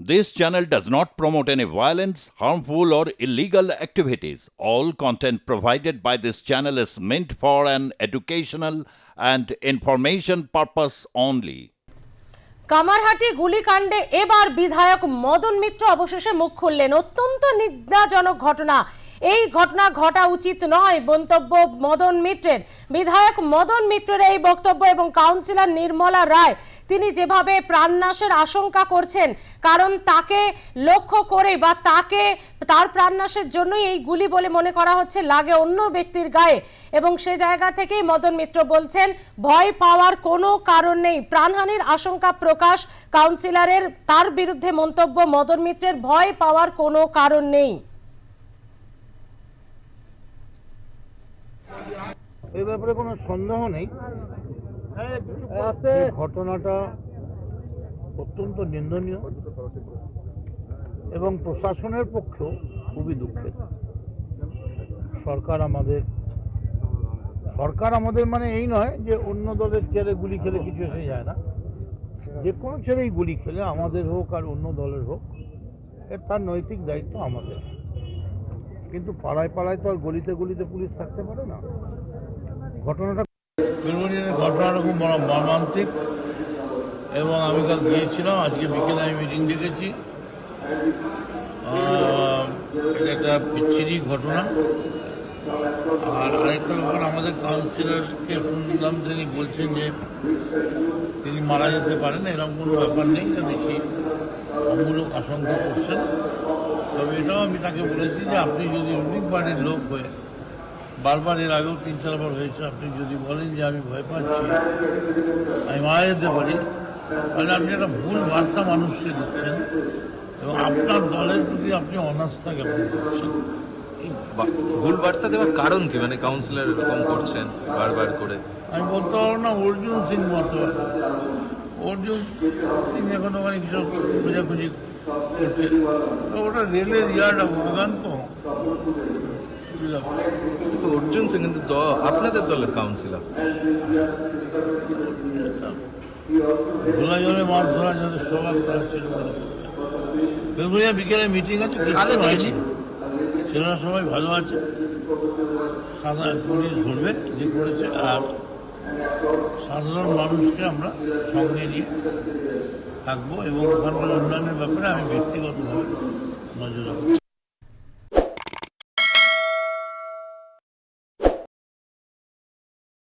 This channel does not promote any violence, harmful, or illegal activities. All content provided by this channel is meant for an educational and information purpose only. Kamarhati গুলিকাণ্ডে এবার বিধায়ক মদন মিত্র অবশেষে মুখ খুললেন অত্যন্ত নিন্দাজনক ঘটনা এই ঘটনা ঘটা উচিত নয় মন্তব্য মদন মিত্রের বিধায়ক মদন মিত্রের এই বক্তব্য এবং কাউন্সিলর নির্মলা রায় তিনি যেভাবে প্রাণনাশের আশঙ্কা করছেন, কারণ তাকে লক্ষ্য করে বা তাকে তার প্রাণনাশের জন্যই এই গুলি বলে মনে করা হচ্ছে, লাগে অন্য ব্যক্তির গায়ে। এবং সে জায়গা থেকেই মদন মিত্র বলছেন, ভয় পাওয়ার কোনো কারণ নেই। প্রাণহানির আশঙ্কা প্রকাশ কাউন্সিলরের, তার বিরুদ্ধে মন্তব্য মদন মিত্রের, ভয় পাওয়ার কোনো কারণ নেই। এই ব্যাপারে কোনো সন্দেহ নেই। ঘটনাটা অত্যন্ত নিন্দনীয় এবং প্রশাসনের পক্ষেও খুবই দুঃখের। সরকার আমাদের সরকার আমাদের মানে এই নয় যে অন্য দলের ছেলে গুলি খেলে কিছু এসে যায় না। যে কোনো ছেলেই গুলি খেলে আমাদের হোক আর অন্য দলের হোক, এর তার নৈতিক দায়িত্ব আমাদের। কিন্তু পাড়ায় পাড়ায় তো আর গলিতে গলিতে পুলিশ থাকতে পারে না। ঘটনাটা বেলুনিয়ার ঘটনাটা খুব মর্মান্তিক এবং আমি কাল গিয়েছিলাম, আজকে বিকেলে আমি মিটিং ডেকেছি। এটা একটা বিচ্ছিরি ঘটনা। আর আরেকটা ব্যাপার, আমাদের কাউন্সিলরকে শুনলাম তিনি বলছেন যে তিনি মারা যেতে পারেন, এরকম কোনো ব্যাপার নেই বেশি অমূলক আশঙ্কা করছেন। তবে এটাও আমি তাকে বলেছি যে আপনি যদি অনেক বাড়ির লোক হয়ে বারবার এর আগেও তিন চারবার হয়েছে। আপনি যদি বলেন যে আমি ভয় পাচ্ছি আমি মারা যেতে পারি। তাহলে আপনি একটা ভুল বার্তা মানুষকে দিচ্ছেন এবং আপনার দলের প্রতি আপনি অনাস্থা জ্ঞাপন করছেন। ভুল বার্তা দেওয়ার কারণ কি? মানে কাউন্সিলর এরকম করছেন বারবার করে। আমি বলতে পারব না অর্জুন সিং বলতে পারব। অর্জুন সিং এখন ওখানে কিছু খোঁজাখুঁজি করছে। ওটা রেলের ইয়ার্ড তো। কিন্তু অর্জুন সিং কিন্তু দ- আপনাদের দলের কাউন্সিলর খোলা জলে মাছ ধরা ছিল। বেলগুড়িয়া বিকেলে মিটিং আছে কিচ্ছু হয়নি। ছেলেরা সবাই ভালো আছে। সাধারণ পুলিশ ধরবে যে করেছে আর সাধারণ মানুষকে আমরা সঙ্গে নিয়ে থাকব এবং ওখানকার উন্নয়নের ব্যাপারে আমি ব্যক্তিগতভাবে নজর রাখব।